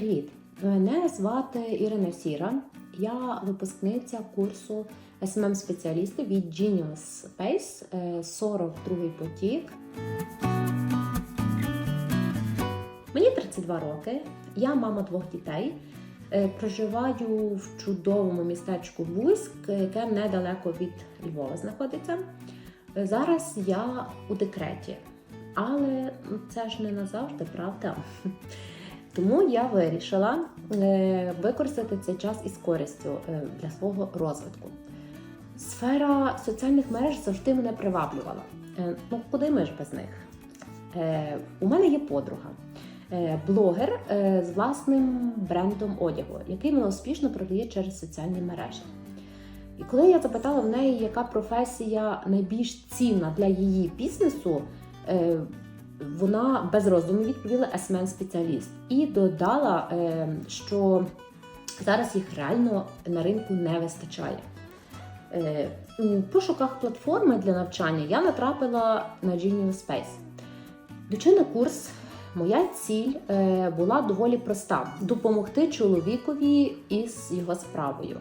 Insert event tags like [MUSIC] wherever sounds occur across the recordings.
Привіт! Мене звати Ірина Сіра. Я випускниця курсу smm спеціалістів від Genius Space, е, 42 потік. Мені 32 роки, я мама двох дітей. Е, Проживаю в чудовому містечку Буськ, яке недалеко від Львова знаходиться. Е, Зараз я у декреті, але ну, це ж не назавжди, правда? [LAUGHS] Тому я вирішила е, використати цей час із користю е, для свого розвитку. Сфера соціальних мереж завжди мене приваблювала. Е, Ну, куди ми ж без них? У мене є подруга, блогер з власним брендом одягу, який вона успішно продає через соціальні мережі. І коли я запитала в неї, яка професія найбільш цінна для її бізнесу, вона без роздуму відповіла smm спеціаліст і додала, е, що зараз їх реально на ринку не вистачає. Е, У пошуках платформи для навчання я натрапила на Genius Space. Йдучи на курс, моя ціль е, була доволі проста: допомогти чоловікові із його справою.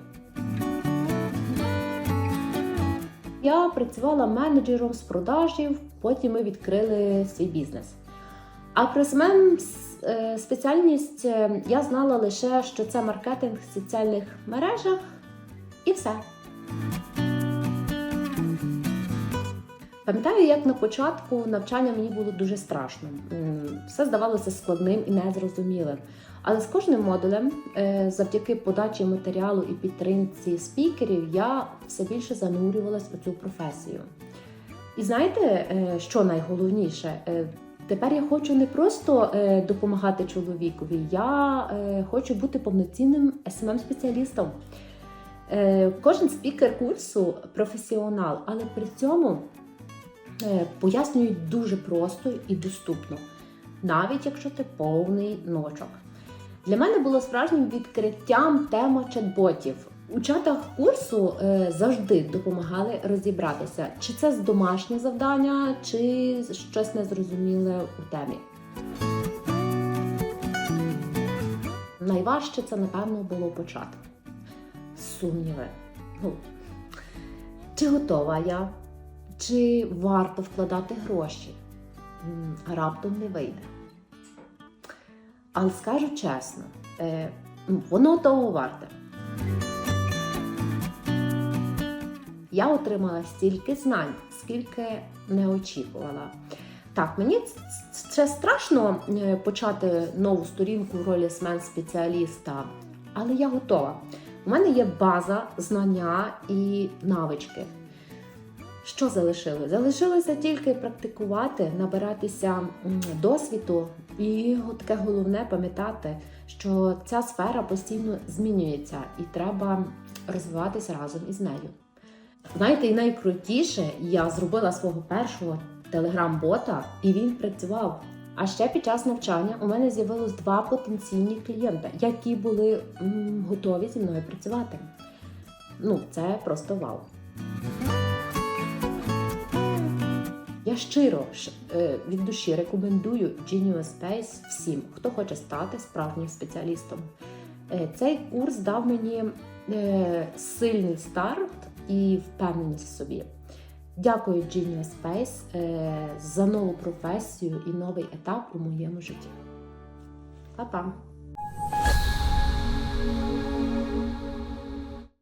Я працювала менеджером з продажів, потім ми відкрили свій бізнес. А про SMM е, спеціальність е, я знала лише, що це маркетинг в соціальних мережах і все. Пам'ятаю, як на початку навчання мені було дуже страшно. Все здавалося складним і незрозумілим. Але з кожним модулем, е, завдяки подачі матеріалу і підтримці спікерів, я все більше занурювалась у цю професію. І знаєте, е, що найголовніше? Е, Тепер я хочу не просто допомагати чоловікові, я хочу бути повноцінним smm спеціалістом Кожен спікер курсу професіонал, але при цьому пояснюють дуже просто і доступно, навіть якщо ти повний ночок. Для мене було справжнім відкриттям тема чат-ботів. У чатах курсу е, завжди допомагали розібратися, чи це з домашнє завдання, чи щось незрозуміле у темі. Найважче це, напевно, було почати. Сумніви. Ну, чи готова я, чи варто вкладати гроші? Раптом не вийде. Але скажу чесно, е, воно того варте. Я отримала стільки знань, скільки не очікувала. Так, мені це страшно е, почати нову сторінку в ролі смен спеціаліста, але я готова. У мене є база, знання і навички. Що залишилось? Залишилося тільки практикувати, набиратися досвіду, і таке головне пам'ятати, що ця сфера постійно змінюється і треба розвиватися разом із нею. Знаєте, і найкрутіше, я зробила свого першого телеграм-бота, і він працював. А ще під час навчання у мене з'явилось два потенційні клієнти, які були м, готові зі мною працювати. Ну, це просто вау. Я щиро е, від душі рекомендую Genius Space всім, хто хоче стати справжнім спеціалістом. Е, Цей курс дав мені е, сильний старт і впевненість в собі. Дякую Genius Space за нову професію і новий етап у моєму житті. Па-па!